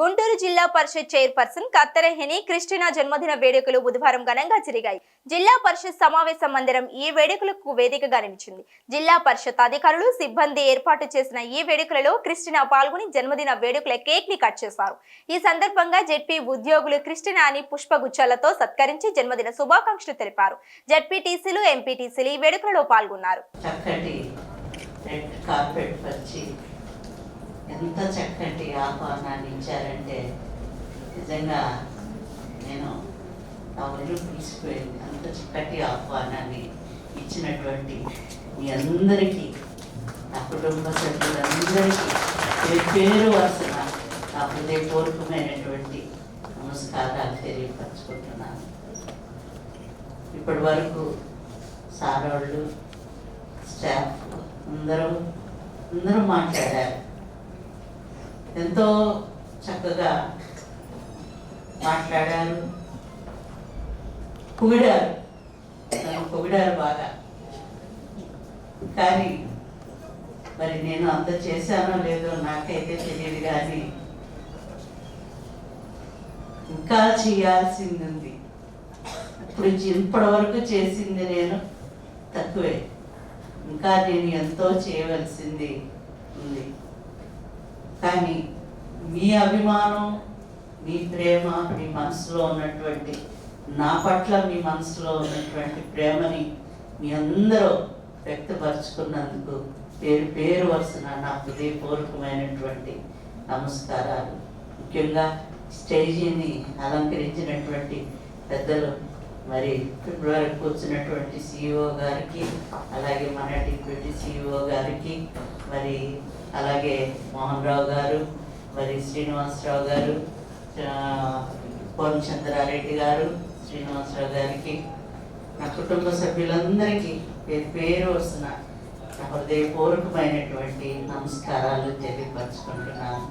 గుంటూరు జిల్లా పరిషత్ chairperson కత్తెరహెని Christina జన్మదిన వేడుకలు బుధవారం ఘనంగా జరిగాయి. జిల్లా పరిషత్ సమావేశ మందిరం ఈ వేడుకలకు వేదికగా నిలిచింది. జిల్లా పరిషత్ అధికారులు సిబ్బంది ఏర్పాటు చేసిన ఈ వేడుకలలో క్రిస్టినా పాల్గొని జన్మదిన వేడుకల కేక్ని కట్ చేశారు. ఈ సందర్భంగా జెడ్పీ ఉద్యోగులు క్రిస్టినా అని పుష్పగుచ్చాలతో సత్కరించి జన్మదిన శుభాకాంక్షలు తెలిపారు. జెడ్పీటీసీలు ఎంపీటీసీలు ఈ వేడుకలలో పాల్గొన్నారు. ఎంత చక్కటి ఆహ్వానాన్ని ఇచ్చారంటే నిజంగా నేను నా ఒళ్ళు పిలిచిపోయింది అంత చక్కటి ఆహ్వానాన్ని ఇచ్చినటువంటి మీ అందరికీ నా కుటుంబ సభ్యులందరికీ పేరు పేరు వరుసన నా హృదయపూర్వకమైనటువంటి నమస్కారాలు తెలియపరచుకుంటున్నాను. ఇప్పటి వరకు సారోళ్ళు స్టాఫ్ అందరూ అందరూ మాట్లాడారు. ఎంతో చక్కగా మాట్లాడారు. పొగిడారు. నన్ను పొగిడారు బాగా. కానీ మరి నేను అంత చేశానో లేదో నాకైతే తెలియదు కానీ ఇంకా చేయాల్సింది ఉంది ఇప్పుడు ఇప్పటి వరకు చేసింది నేను తక్కువే. ఇంకా నేను ఎంతో చేయవలసింది ఉంది. కానీ మీ అభిమానం మీ ప్రేమ మీ మనసులో ఉన్నటువంటి నా పట్ల మీ మనసులో ఉన్నటువంటి ప్రేమని మీ అందరూ వ్యక్తపరుచుకున్నందుకు పేరు పేరు వరుసన నా హృదయపూర్వకమైనటువంటి నమస్కారాలు. ముఖ్యంగా స్టేజీని అలంకరించినటువంటి పెద్దలు మరి ఫిబ్రవరికి వచ్చినటువంటి సిఇఓ గారికి అలాగే మన డిప్యూటీ సిఇఓ గారికి మరి అలాగే మోహన్ రావు గారు మరి శ్రీనివాసరావు గారు ఆ, పూర్ణచంద్రారెడ్డి గారు శ్రీనివాసరావు గారికి నా కుటుంబ సభ్యులందరికీ పేరు పేరు వస్తున్న హృదయపూర్వకమైనటువంటి నమస్కారాలు తెలియపరచుకుంటున్నాను.